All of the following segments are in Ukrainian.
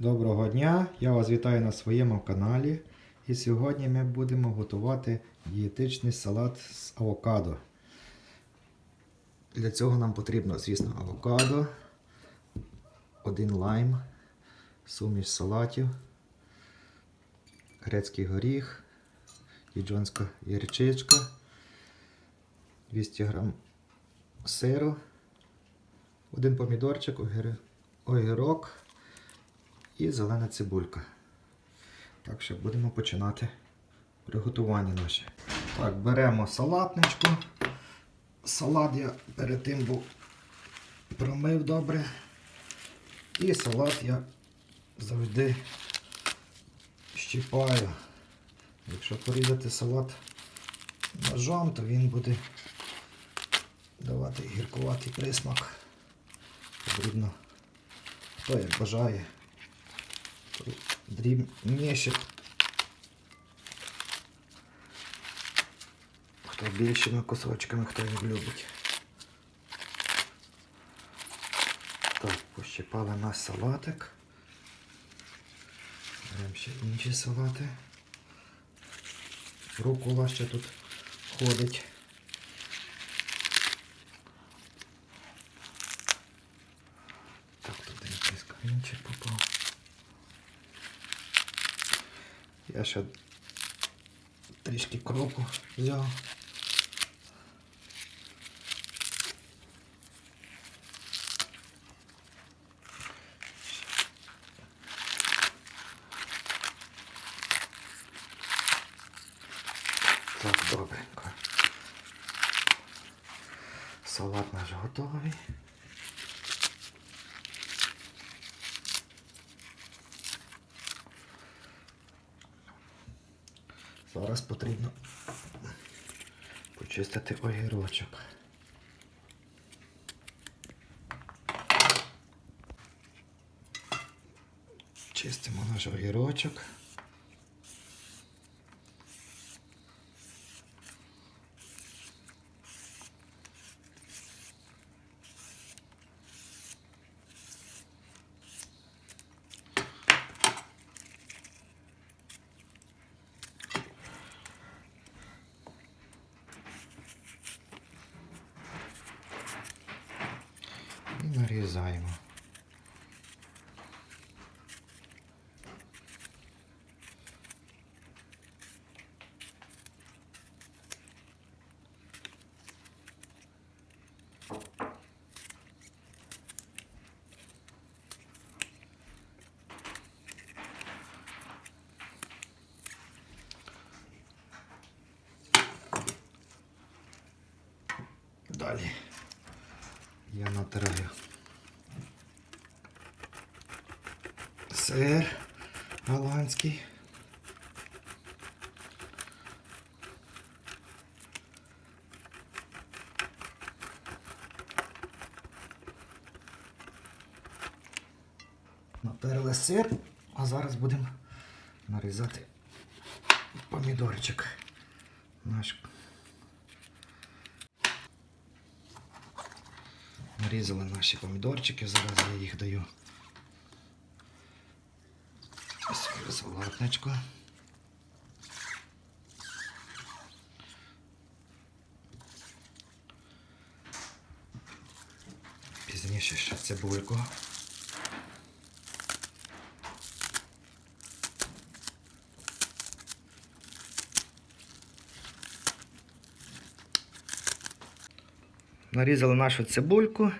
Доброго дня! Я вас вітаю на своєму каналі. І сьогодні ми будемо готувати дієтичний салат з авокадо. Для цього нам потрібно, звісно, авокадо, один лайм, суміш салатів, грецький горіх, діджонська гірчичка, 200 г сиру, один помідорчик, огір- огірок і зелена цибулька. Так що будемо починати приготування наше. Так, беремо салатничку. Салат я перед тим був промив добре. І салат я завжди щіпаю. Якщо порізати салат ножом, то він буде давати гіркуватий присмак. Потрібно, хто як бажає, дрібніше. Хто більшими кусочками, хто як любить. Так, пощипали наш салатик. Беремо ще інші салати. Рукола ще тут ходить. Так, тут якийсь камінчик попав. Я ще трішки кропу взяв. Так, добренько. Салат наш готовий. Зараз потрібно почистити огірочок. Чистимо наш огірочок. І. Далі я натираю сир голландський. Натерли сир, а зараз будемо нарізати помідорчик наш. Нарізали наші помідорчики, зараз я їх даю свою салатничку. Пізніше ще цибульку. Нарізали нашу цибульку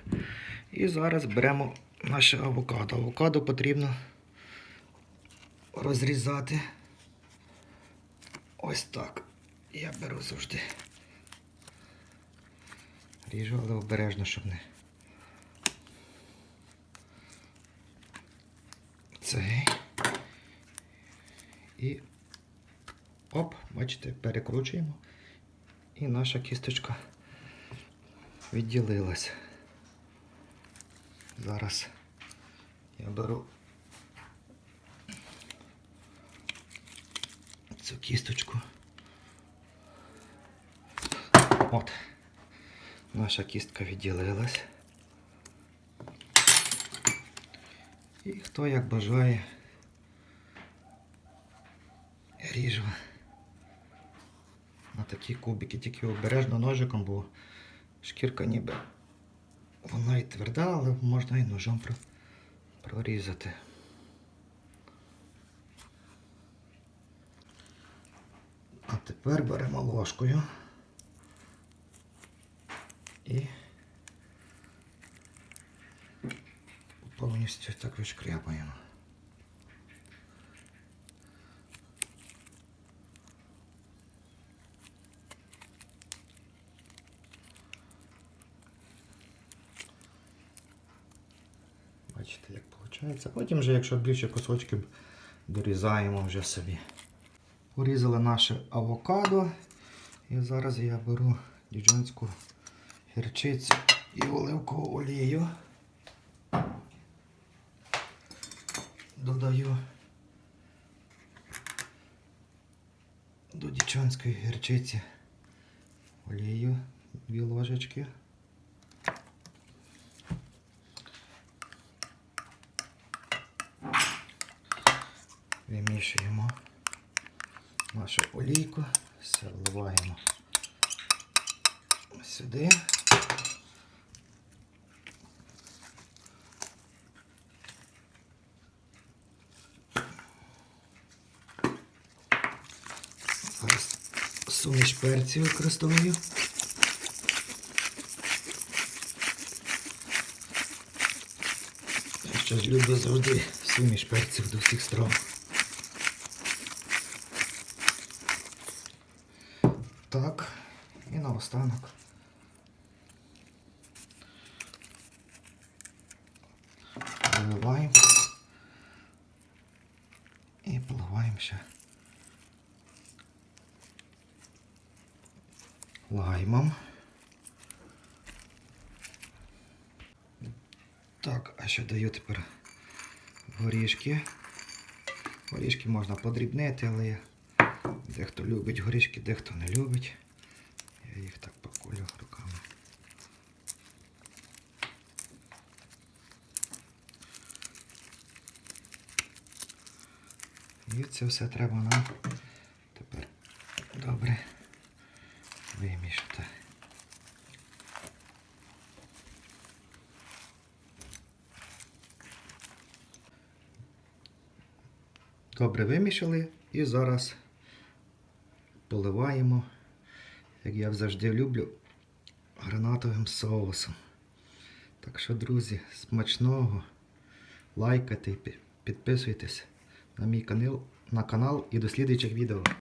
і зараз беремо наше авокадо. Авокадо потрібно розрізати ось так. Я беру завжди. Ріжу, але обережно, щоб не. Цей. І оп, бачите, перекручуємо. І наша кісточка відділилась. Зараз я беру цю кісточку. От. Наша кістка відділилась. І хто як бажає, ріжу на такі кубики, тільки обережно ножиком, бо шкірка ніби вона і тверда, але можна і ножом прорізати. Тепер беремо ложкою і повністю так вишкрябаємо. Бачите, як виходить. Потім вже, якщо більше кусочків, дорізаємо вже собі. Порізали наше авокадо. І зараз я беру діджонську гірчицю і оливкову олію. Додаю до дічонської гірчиці олію, дві ложечки. Вимішуємо нашу олійку, все вливаємо сюди. Суміш перців використовую. Ще ж люблю завжди суміш перців до всіх страв. Так, і наостанок. Виливаємо і поливаємо ще лаймом. Так, а ще даю тепер горішки. Горішки можна подрібнити, але дехто любить горішки, дехто не любить. Я їх так поколю руками. І це все треба нам тепер добре вимішати. Добре вимішали і зараз поливаємо, як я завжди люблю, гранатовим соусом. Так що, друзі, смачного, лайкайте, підписуйтесь на мій канал, на канал і до слідуючих відео.